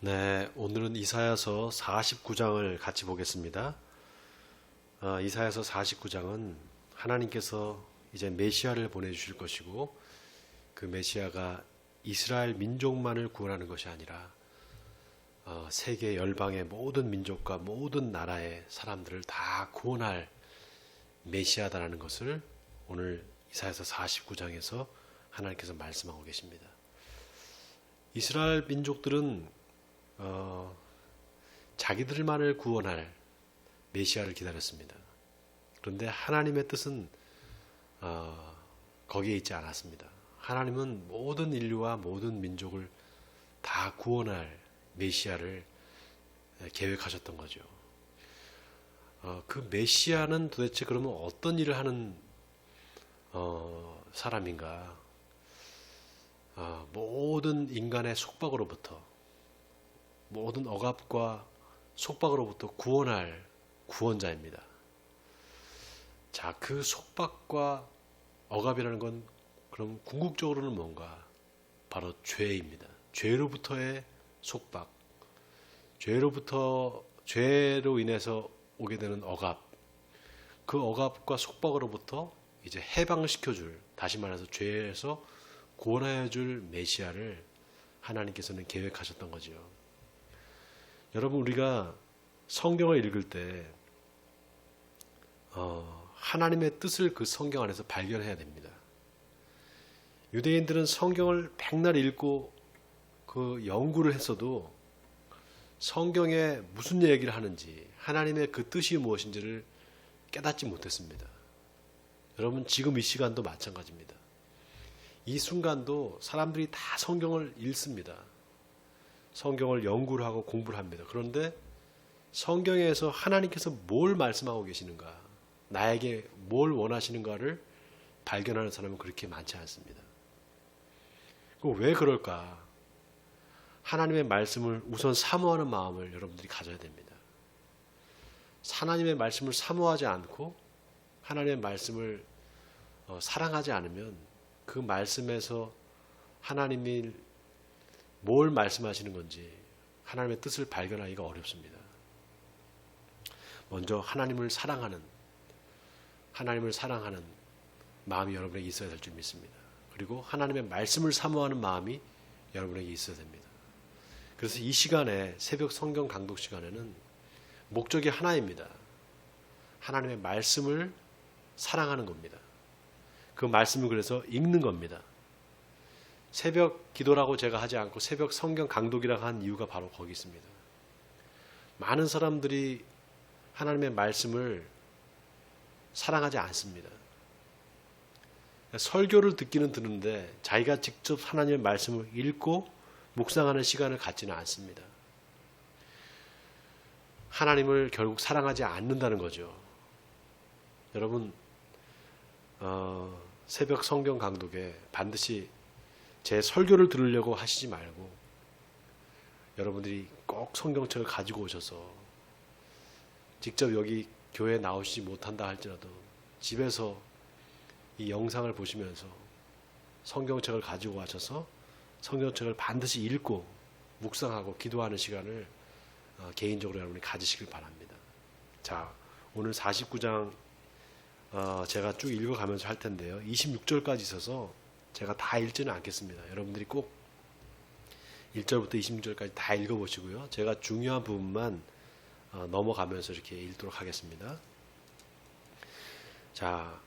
네, 오늘은 이사야서 49장을 같이 보겠습니다. 아, 이사야서 49장은 하나님께서 이제 메시아를 보내주실 것이고 그 메시아가 이스라엘 민족만을 구원하는 것이 아니라 어, 세계 열방의 모든 민족과 모든 나라의 사람들을 다 구원할 메시아다라는 것을 오늘 이사야서 49장에서 하나님께서 말씀하고 계십니다. 이스라엘 민족들은 어, 자기들만을 구원할 메시아를 기다렸습니다. 그런데 하나님의 뜻은 어, 거기에 있지 않았습니다. 하나님은 모든 인류와 모든 민족을 다 구원할 메시아를 계획하셨던 거죠. 어, 그 메시아는 도대체 그러면 어떤 일을 하는 어, 사람인가? 어, 모든 인간의 속박으로부터 모든 억압과 속박으로부터 구원할 구원자입니다. 자, 그 속박과 억압이라는 건 그럼 궁극적으로는 뭔가? 바로 죄입니다. 죄로부터의 속박. 죄로부터 죄로 인해서 오게 되는 억압. 그 억압과 속박으로부터 이제 해방시켜 줄, 다시 말해서 죄에서 구원하여 줄 메시아를 하나님께서는 계획하셨던 거지요. 여러분 우리가 성경을 읽을 때 어, 하나님의 뜻을 그 성경 안에서 발견해야 됩니다. 유대인들은 성경을 백날 읽고 그 연구를 했어도 성경에 무슨 얘기를 하는지 하나님의 그 뜻이 무엇인지를 깨닫지 못했습니다. 여러분 지금 이 시간도 마찬가지입니다. 이 순간도 사람들이 다 성경을 읽습니다. 성경을 연구를 하고 공부를 합니다. 그런데 성경에서 하나님께서 뭘 말씀하고 계시는가, 나에게 뭘 원하시는가를 발견하는 사람은 그렇게 많지 않습니다. 왜 그럴까? 하나님의 말씀을 우선 사모하는 마음을 여러분들이 가져야 됩니다. 하나님의 말씀을 사모하지 않고 하나님의 말씀을 어, 사랑하지 않으면 그 말씀에서 하나님이 뭘 말씀하시는 건지 하나님의 뜻을 발견하기가 어렵습니다. 먼저 하나님을 사랑하는 하나님을 사랑하는 마음이 여러분에게 있어야 될 줄 믿습니다. 그리고 하나님의 말씀을 사모하는 마음이 여러분에게 있어야 됩니다. 그래서 이 시간에 새벽 성경 강독 시간에는 목적이 하나입니다. 하나님의 말씀을 사랑하는 겁니다. 그 말씀을 그래서 읽는 겁니다. 새벽 기도라고 제가 하지 않고 새벽 성경 강독이라고 한 이유가 바로 거기 있습니다. 많은 사람들이 하나님의 말씀을 사랑하지 않습니다. 설교를 듣기는 듣는데 자기가 직접 하나님의 말씀을 읽고 묵상하는 시간을 갖지는 않습니다. 하나님을 결국 사랑하지 않는다는 거죠. 여러분, 어, 새벽 성경 강독에 반드시 제 설교를 들으려고 하시지 말고 여러분들이 꼭 성경책을 가지고 오셔서 직접 여기 교회에 나오시지 못한다 할지라도 집에서 이 영상을 보시면서 성경책을 가지고 와셔서 성경책을 반드시 읽고 묵상하고 기도하는 시간을 어, 개인적으로 여러분이 가지시길 바랍니다. 자, 오늘 49장 어, 제가 쭉 읽어가면서 할 텐데요. 26절까지 있어서 제가 다 읽지는 않겠습니다. 여러분들이 꼭 1절부터 26절까지 다 읽어보시고요. 제가 중요한 부분만 어, 넘어가면서 이렇게 읽도록 하겠습니다. 자,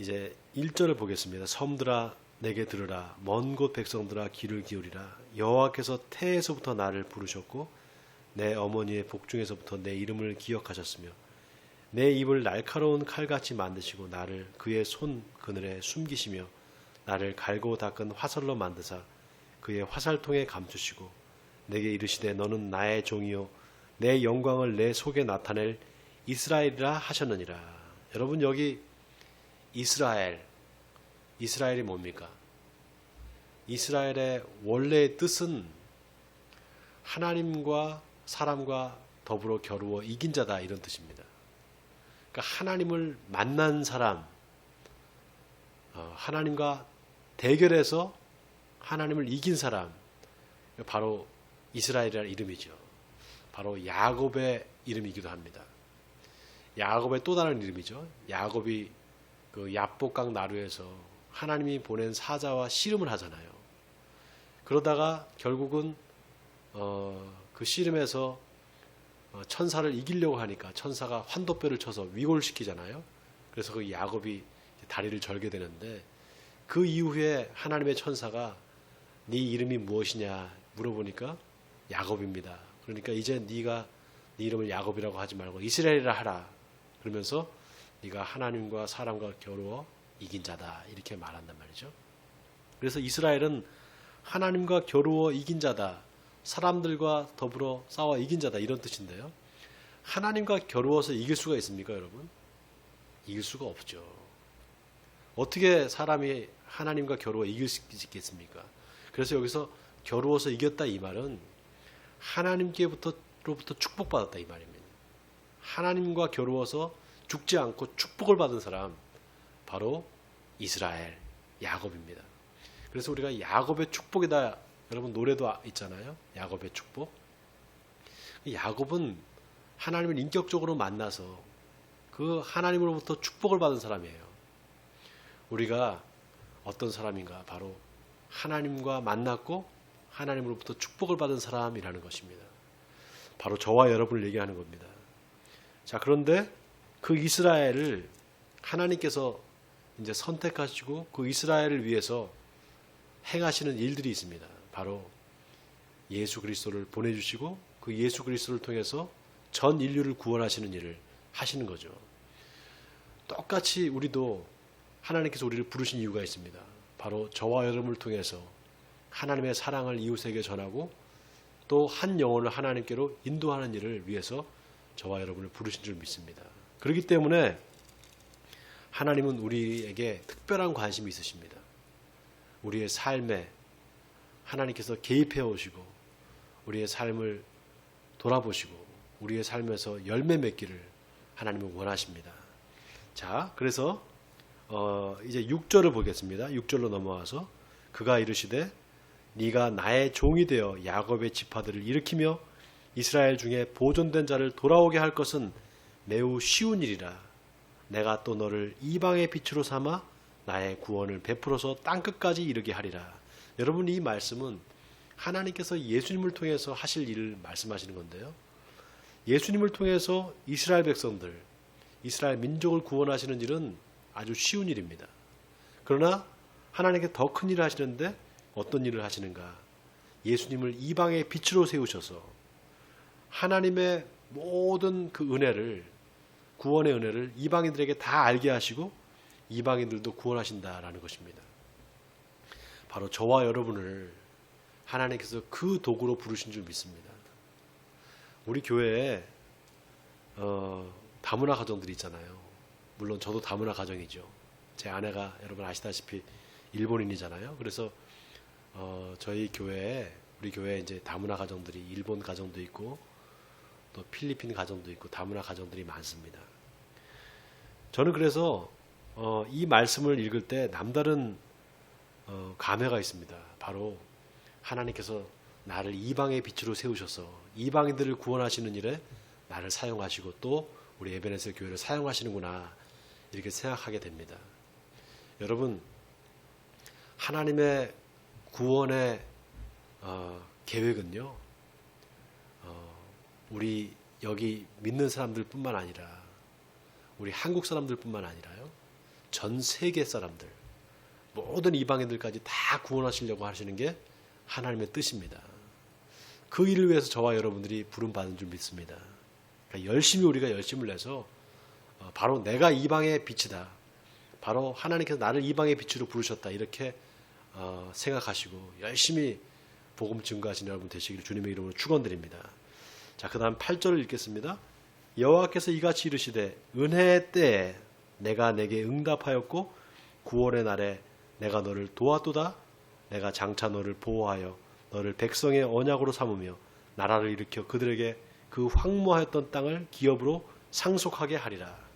이제 1절을 보겠습니다. 섬들아 내게 들으라 먼 곳 백성들아 귀를 기울이라 여호와께서 태에서부터 나를 부르셨고 내 어머니의 복중에서부터 내 이름을 기억하셨으며 내 입을 날카로운 칼같이 만드시고 나를 그의 손 그늘에 숨기시며 나를 갈고 닦은 화살로 만드사 그의 화살통에 감추시고 내게 이르시되 너는 나의 종이요 내 영광을 내 속에 나타낼 이스라엘이라 하셨느니라. 여러분 여기 이스라엘 이스라엘이 뭡니까? 이스라엘의 원래의 뜻은 하나님과 사람과 더불어 겨루어 이긴 자다 이런 뜻입니다. 그러니까 하나님을 만난 사람, 어, 하나님과 대결해서 하나님을 이긴 사람, 바로 이스라엘이라는 이름이죠. 바로 야곱의 이름이기도 합니다. 야곱의 또 다른 이름이죠. 야곱이 그 야복강 나루에서 하나님이 보낸 사자와 씨름을 하잖아요. 그러다가 결국은 어, 그 씨름에서 어, 천사를 이기려고 하니까 천사가 환도뼈를 쳐서 위골시키잖아요. 그래서 그 야곱이 다리를 절게 되는데 그 이후에 하나님의 천사가 네 이름이 무엇이냐 물어보니까 야곱입니다. 그러니까 이제 네가 네 이름을 야곱이라고 하지 말고 이스라엘이라 하라. 그러면서 네가 하나님과 사람과 겨루어 이긴 자다 이렇게 말한단 말이죠. 그래서 이스라엘은 하나님과 겨루어 이긴 자다. 사람들과 더불어 싸워 이긴 자다 이런 뜻인데요. 하나님과 겨루어서 이길 수가 있습니까, 여러분? 이길 수가 없죠. 어떻게 사람이 하나님과 겨루어 이길 수 있겠습니까? 그래서 여기서 겨루어서 이겼다 이 말은 하나님께로부터 축복받았다 이 말입니다. 하나님과 겨루어서 죽지 않고 축복을 받은 사람 바로 이스라엘 야곱입니다. 그래서 우리가 야곱의 축복이다 여러분 노래도 있잖아요. 야곱의 축복. 야곱은 하나님을 인격적으로 만나서 그 하나님으로부터 축복을 받은 사람이에요. 우리가 어떤 사람인가 바로 하나님과 만났고 하나님으로부터 축복을 받은 사람이라는 것입니다. 바로 저와 여러분을 얘기하는 겁니다. 자, 그런데 그 이스라엘을 하나님께서 이제 선택하시고 그 이스라엘을 위해서 행하시는 일들이 있습니다. 바로 예수 그리스도를 보내주시고 그 예수 그리스도를 통해서 전 인류를 구원하시는 일을 하시는 거죠. 똑같이 우리도 하나님께서 우리를 부르신 이유가 있습니다. 바로 저와 여러분을 통해서 하나님의 사랑을 이웃에게 전하고 또 한 영혼을 하나님께로 인도하는 일을 위해서 저와 여러분을 부르신 줄 믿습니다. 그렇기 때문에 하나님은 우리에게 특별한 관심이 있으십니다. 우리의 삶에 하나님께서 개입해 오시고 우리의 삶을 돌아보시고 우리의 삶에서 열매 맺기를 하나님은 원하십니다. 자, 그래서 어, 이제 6절을 보겠습니다. 6절로 넘어와서 그가 이르시되 네가 나의 종이 되어 야곱의 지파들을 일으키며 이스라엘 중에 보존된 자를 돌아오게 할 것은 매우 쉬운 일이라 내가 또 너를 이방의 빛으로 삼아 나의 구원을 베풀어서 땅 끝까지 이르게 하리라. 여러분 이 말씀은 하나님께서 예수님을 통해서 하실 일을 말씀하시는 건데요. 예수님을 통해서 이스라엘 백성들, 이스라엘 민족을 구원하시는 일은 아주 쉬운 일입니다. 그러나 하나님께 더 큰 일을 하시는데 어떤 일을 하시는가? 예수님을 이방의 빛으로 세우셔서 하나님의 모든 그 은혜를 구원의 은혜를 이방인들에게 다 알게 하시고 이방인들도 구원하신다라는 것입니다. 바로 저와 여러분을 하나님께서 그 도구로 부르신 줄 믿습니다. 우리 교회에 어, 다문화 가정들이 있잖아요. 물론 저도 다문화 가정이죠. 제 아내가 여러분 아시다시피 일본인이잖아요. 그래서 어, 저희 교회에 우리 교회에 이제 다문화 가정들이 일본 가정도 있고 또 필리핀 가정도 있고 다문화 가정들이 많습니다. 저는 그래서 어, 이 말씀을 읽을 때 남다른 어, 감회가 있습니다. 바로 하나님께서 나를 이방의 빛으로 세우셔서 이방인들을 구원하시는 일에 나를 사용하시고 또 우리 에베네스 교회를 사용하시는구나 이렇게 생각하게 됩니다. 여러분 하나님의 구원의 어, 계획은요 어, 우리 여기 믿는 사람들뿐만 아니라 우리 한국 사람들뿐만 아니라요 전 세계 사람들 모든 이방인들까지 다 구원하시려고 하시는 게 하나님의 뜻입니다. 그 일을 위해서 저와 여러분들이 부름 받은 줄 믿습니다. 그러니까 열심히 우리가 열심을 내서 어, 바로 내가 이방의 빛이다. 바로 하나님께서 나를 이방의 빛으로 부르셨다. 이렇게 어, 생각하시고 열심히 복음 증거하시는 여러분 되시기를 주님의 이름으로 축원드립니다. 자, 그다음 8절을 읽겠습니다. 여호와께서 이같이 이르시되 은혜의 때에 내가 내게 응답하였고 구원의 날에 내가 너를 도왔도다 내가 장차 너를 보호하여 너를 백성의 언약으로 삼으며 나라를 일으켜 그들에게 그 황무하였던 땅을 기업으로 상속하게 하리라.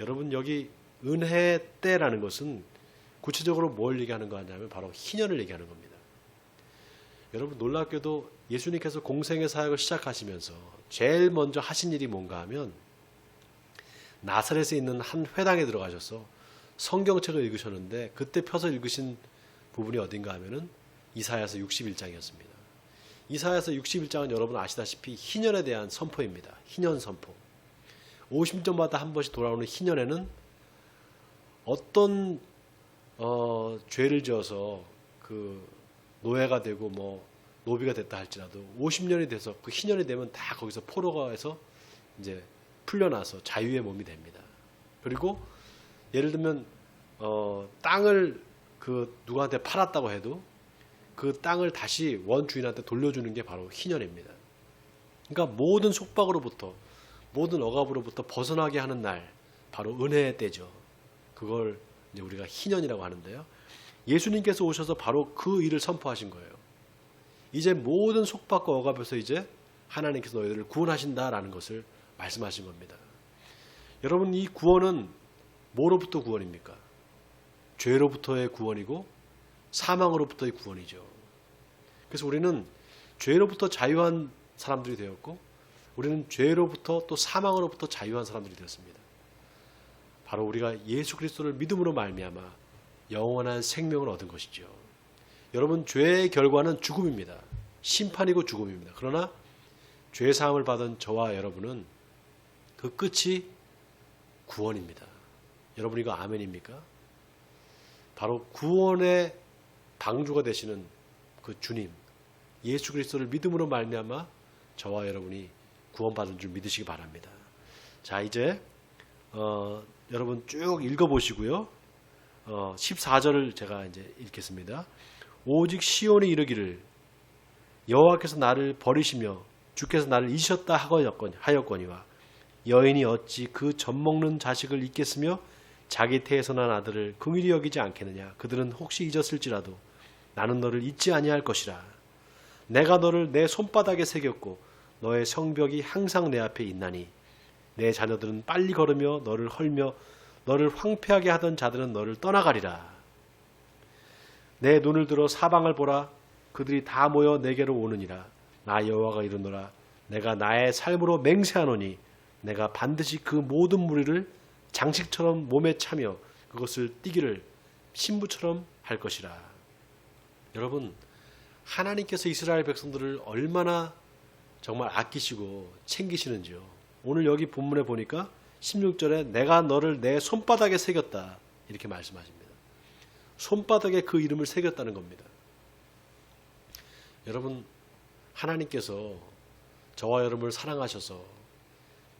여러분 여기 은혜의 때라는 것은 구체적으로 뭘 얘기하는 거냐면 바로 희년을 얘기하는 겁니다. 여러분 놀랍게도 예수님께서 공생의 사역을 시작하시면서 제일 먼저 하신 일이 뭔가 하면 나사렛에 있는 한 회당에 들어가셔서 성경책을 읽으셨는데 그때 펴서 읽으신 부분이 어딘가 하면은 이사야서 61장이었습니다. 이사야서 61장은 여러분 아시다시피 희년에 대한 선포입니다. 희년 선포. 50년마다 한 번씩 돌아오는 희년에는 어떤 어, 죄를 지어서 그 노예가 되고 뭐 노비가 됐다 할지라도 50년이 돼서 그 희년이 되면 다 거기서 포로가 해서 이제 풀려나서 자유의 몸이 됩니다. 그리고 예를 들면 어, 땅을 그 누구한테 팔았다고 해도 그 땅을 다시 원 주인한테 돌려주는 게 바로 희년입니다. 그러니까 모든 속박으로부터 모든 억압으로부터 벗어나게 하는 날 바로 은혜의 때죠. 그걸 이제 우리가 희년이라고 하는데요. 예수님께서 오셔서 바로 그 일을 선포하신 거예요. 이제 모든 속박과 억압에서 이제 하나님께서 너희들을 구원하신다라는 것을 말씀하신 겁니다. 여러분 이 구원은 뭐로부터 구원입니까? 죄로부터의 구원이고 사망으로부터의 구원이죠. 그래서 우리는 죄로부터 자유한 사람들이 되었고 우리는 죄로부터 또 사망으로부터 자유한 사람들이 되었습니다. 바로 우리가 예수 그리스도를 믿음으로 말미암아 영원한 생명을 얻은 것이죠. 여러분 죄의 결과는 죽음입니다. 심판이고 죽음입니다. 그러나 죄 사함을 받은 저와 여러분은 그 끝이 구원입니다. 여러분 이거 아멘입니까? 바로 구원의 방주가 되시는 그 주님 예수 그리스도를 믿음으로 말미암아 저와 여러분이 구원받은 줄 믿으시기 바랍니다. 자 이제 어, 여러분 쭉 읽어보시고요. 어, 14절을 제가 이제 읽겠습니다. 오직 시온이 이르기를 여호와께서 나를 버리시며 주께서 나를 잊으셨다 하였거니와 여인이 어찌 그 젖먹는 자식을 잊겠으며 자기 태에서 난 아들을 긍휼히 여기지 않겠느냐 그들은 혹시 잊었을지라도 나는 너를 잊지 아니할 것이라 내가 너를 내 손바닥에 새겼고 너의 성벽이 항상 내 앞에 있나니 내 자녀들은 빨리 걸으며 너를 헐며 너를 황폐하게 하던 자들은 너를 떠나가리라. 내 눈을 들어 사방을 보라. 그들이 다 모여 내게로 오느니라. 나 여호와가 이르노라. 내가 나의 삶으로 맹세하노니 내가 반드시 그 모든 무리를 장식처럼 몸에 차며 그것을 띠기를 신부처럼 할 것이라. 여러분 하나님께서 이스라엘 백성들을 얼마나 정말 아끼시고 챙기시는지요 오늘 여기 본문에 보니까 16절에 내가 너를 내 손바닥에 새겼다 이렇게 말씀하십니다 손바닥에 그 이름을 새겼다는 겁니다. 여러분, 하나님께서 저와 여러분을 사랑하셔서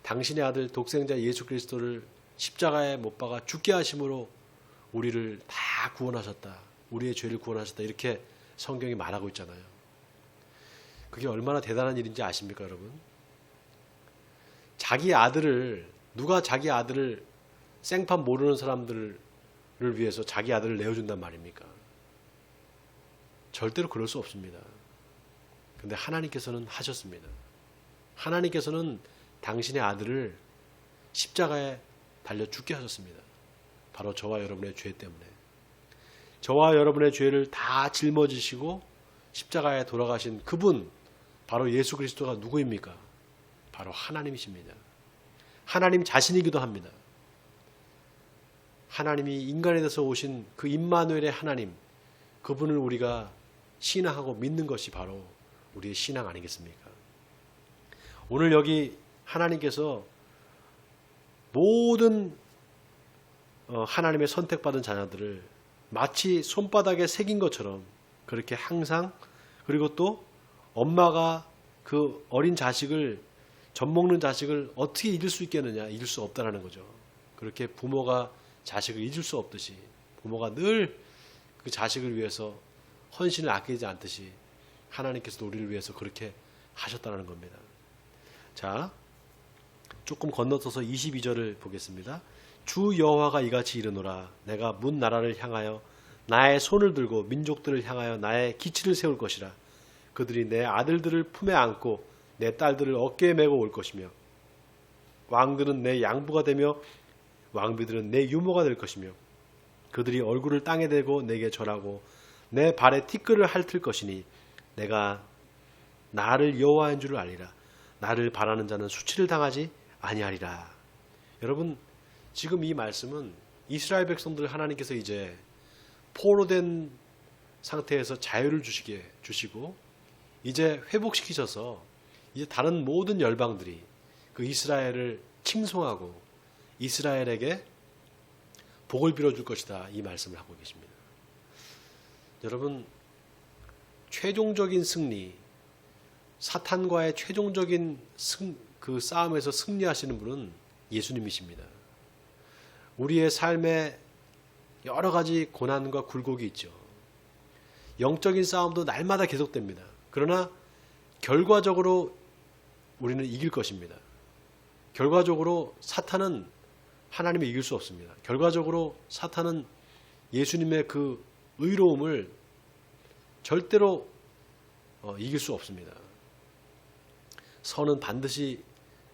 당신의 아들 독생자 예수 그리스도를 십자가에 못 박아 죽게 하심으로 우리를 다 구원하셨다. 우리의 죄를 구원하셨다. 이렇게 성경이 말하고 있잖아요. 그게 얼마나 대단한 일인지 아십니까, 여러분? 자기 아들을 누가 자기 아들을 생판 모르는 사람들 를 위해서 자기 아들을 내어준단 말입니까? 절대로 그럴 수 없습니다. 근데 하나님께서는 하셨습니다. 하나님께서는 당신의 아들을 십자가에 달려 죽게 하셨습니다. 바로 저와 여러분의 죄 때문에. 저와 여러분의 죄를 다 짊어지시고 십자가에 돌아가신 그분, 바로 예수 그리스도가 누구입니까? 바로 하나님이십니다. 하나님 자신이기도 합니다. 하나님이 인간에 대해서 오신 그 임마누엘의 하나님 그분을 우리가 신앙하고 믿는 것이 바로 우리의 신앙 아니겠습니까? 오늘 여기 하나님께서 모든 어, 하나님의 선택받은 자녀들을 마치 손바닥에 새긴 것처럼 그렇게 항상 그리고 또 엄마가 그 어린 자식을 젖 먹는 자식을 어떻게 잊을 수 있겠느냐 잊을 수 없다라는 거죠. 그렇게 부모가 자식을 잊을 수 없듯이 부모가 늘 그 자식을 위해서 헌신을 아끼지 않듯이 하나님께서도 우리를 위해서 그렇게 하셨다는 겁니다. 자, 조금 건너서서 22절을 보겠습니다. 주 여호와가 이같이 이르노라 내가 문 나라를 향하여 나의 손을 들고 민족들을 향하여 나의 기치를 세울 것이라 그들이 내 아들들을 품에 안고 내 딸들을 어깨에 메고 올 것이며 왕들은 내 양부가 되며 왕비들은 내 유모가 될 것이며 그들이 얼굴을 땅에 대고 내게 절하고 내 발에 티끌을 핥을 것이니 내가 나를 여호와인 줄을 알리라. 나를 바라는 자는 수치를 당하지 아니하리라. 여러분 지금 이 말씀은 이스라엘 백성들 하나님께서 이제 포로된 상태에서 자유를 주시게 주시고 이제 회복시키셔서 이제 다른 모든 열방들이 그 이스라엘을 칭송하고 이스라엘에게 복을 빌어줄 것이다 이 말씀을 하고 계십니다. 여러분 최종적인 승리 사탄과의 최종적인 승, 그 싸움에서 승리하시는 분은 예수님이십니다. 우리의 삶에 여러 가지 고난과 굴곡이 있죠. 영적인 싸움도 날마다 계속됩니다. 그러나 결과적으로 우리는 이길 것입니다. 결과적으로 사탄은 하나님을 이길 수 없습니다. 결과적으로 사탄은 예수님의 그 의로움을 절대로 어, 이길 수 없습니다. 선은 반드시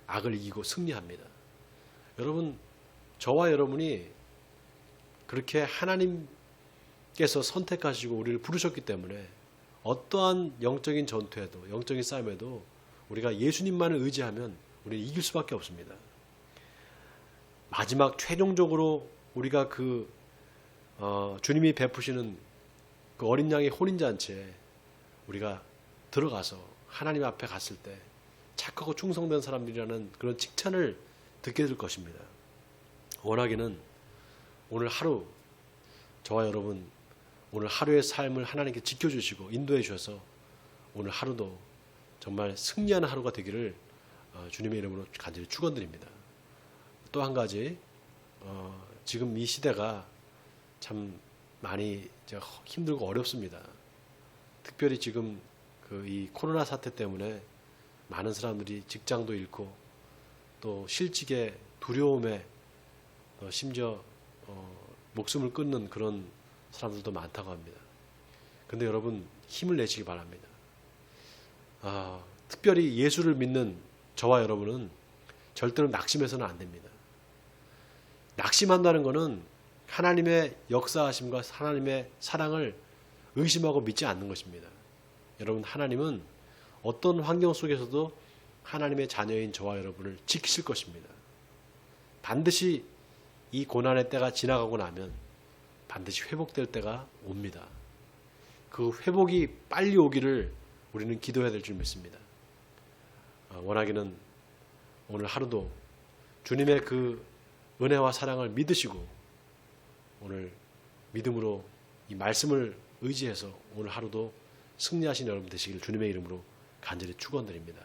악을 이기고 승리합니다. 여러분, 저와 여러분이 그렇게 하나님께서 선택하시고 우리를 부르셨기 때문에 어떠한 영적인 전투에도 영적인 싸움에도 우리가 예수님만을 의지하면 우리는 이길 수밖에 없습니다. 마지막 최종적으로 우리가 그 어, 주님이 베푸시는 그 어린 양의 혼인 잔치에 우리가 들어가서 하나님 앞에 갔을 때 착하고 충성된 사람들이라는 그런 칭찬을 듣게 될 것입니다. 원하기는 오늘 하루 저와 여러분 오늘 하루의 삶을 하나님께 지켜주시고 인도해 주셔서 오늘 하루도 정말 승리하는 하루가 되기를 어, 주님의 이름으로 간절히 축원드립니다. 또 한 가지 어, 지금 이 시대가 참 많이 힘들고 어렵습니다. 특별히 지금 그 이 코로나 사태 때문에 많은 사람들이 직장도 잃고 또 실직의 두려움에 어, 심지어 어, 목숨을 끊는 그런 사람들도 많다고 합니다. 근데 여러분 힘을 내시기 바랍니다. 아, 특별히 예수를 믿는 저와 여러분은 절대로 낙심해서는 안 됩니다. 낙심한다는 것은 하나님의 역사하심과 하나님의 사랑을 의심하고 믿지 않는 것입니다. 여러분 하나님은 어떤 환경 속에서도 하나님의 자녀인 저와 여러분을 지키실 것입니다. 반드시 이 고난의 때가 지나가고 나면 반드시 회복될 때가 옵니다. 그 회복이 빨리 오기를 우리는 기도해야 될 줄 믿습니다. 어, 원하기는 오늘 하루도 주님의 그 은혜와 사랑을 믿으시고 오늘 믿음으로 이 말씀을 의지해서 오늘 하루도 승리하신 여러분 되시길 주님의 이름으로 간절히 축원드립니다.